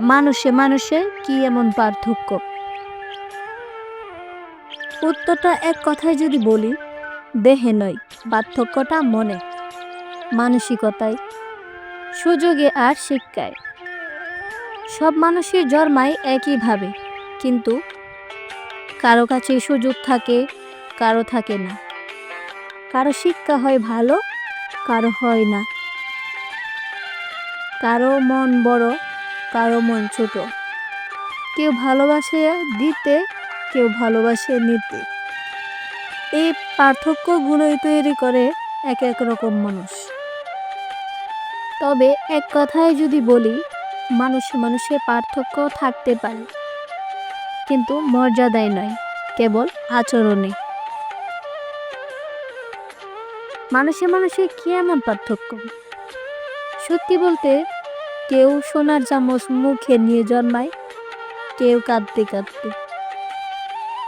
মানুষে মানুষে কি এমন পার্থক্য? উত্তরটা এক কথায় যদি বলি, দেহে নয়, পার্থক্যটা মনে, মানসিকতায়, সুযোগে আর শিক্ষায়। সব মানুষই জন্মায় একইভাবে কিন্তু কারও কাছে সুযোগ থাকে, কারও থাকে না। কারও শিক্ষা হয় ভালো, কারও হয় না। কারও মন বড় কারও মন ছোট। কেউ ভালোবাসে দিতে, কেউ ভালোবাসে নিতে। এই পার্থক্যগুলোই তৈরি করে এক এক রকম মানুষ। তবে এক কথায় যদি বলি, মানুষে মানুষে পার্থক্য থাকতে পারে। কিন্তু মর্যাদায় নয়, কেবল আচরণে। মানুষে মানুষে কি এমন পার্থক্য? সত্যি বলতে কেউ সোনার চামচ মুখে নিয়ে জন্মায়, কেউ কাঁদতে কাঁদতে।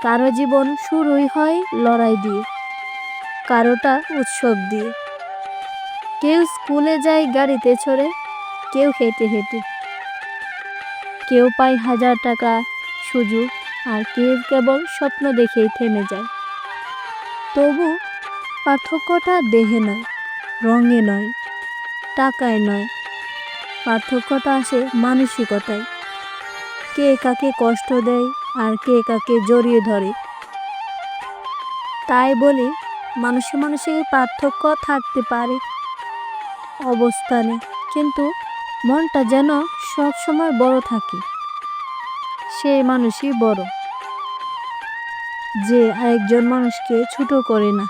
কারও জীবন শুরুই হয় লড়াই দিয়ে, কারোটা উৎসব দিয়ে। কেউ স্কুলে যায় গাড়িতে চড়ে, কেউ হেঁটে হেঁটে। কেউ পায় হাজার টাকা সুযোগ, আর কেউ কেবল স্বপ্ন দেখেই থেমে যায়। তবু পার্থক্যটা দেহে নয়, রঙে নয়, টাকায় নয়। পার্থক্যটা আসে মানসিকতায়। কে কাকে কষ্ট দেয় আর কে কাকে জড়িয়ে ধরে। তাই বলি মানুষে মানুষে পার্থক্য থাকতে পারে অবস্থানে, কিন্তু মনটা যেন সব সময় বড় থাকে। সেই মানুষই বড়। যে আরেকজন মানুষকে ছোট করে না।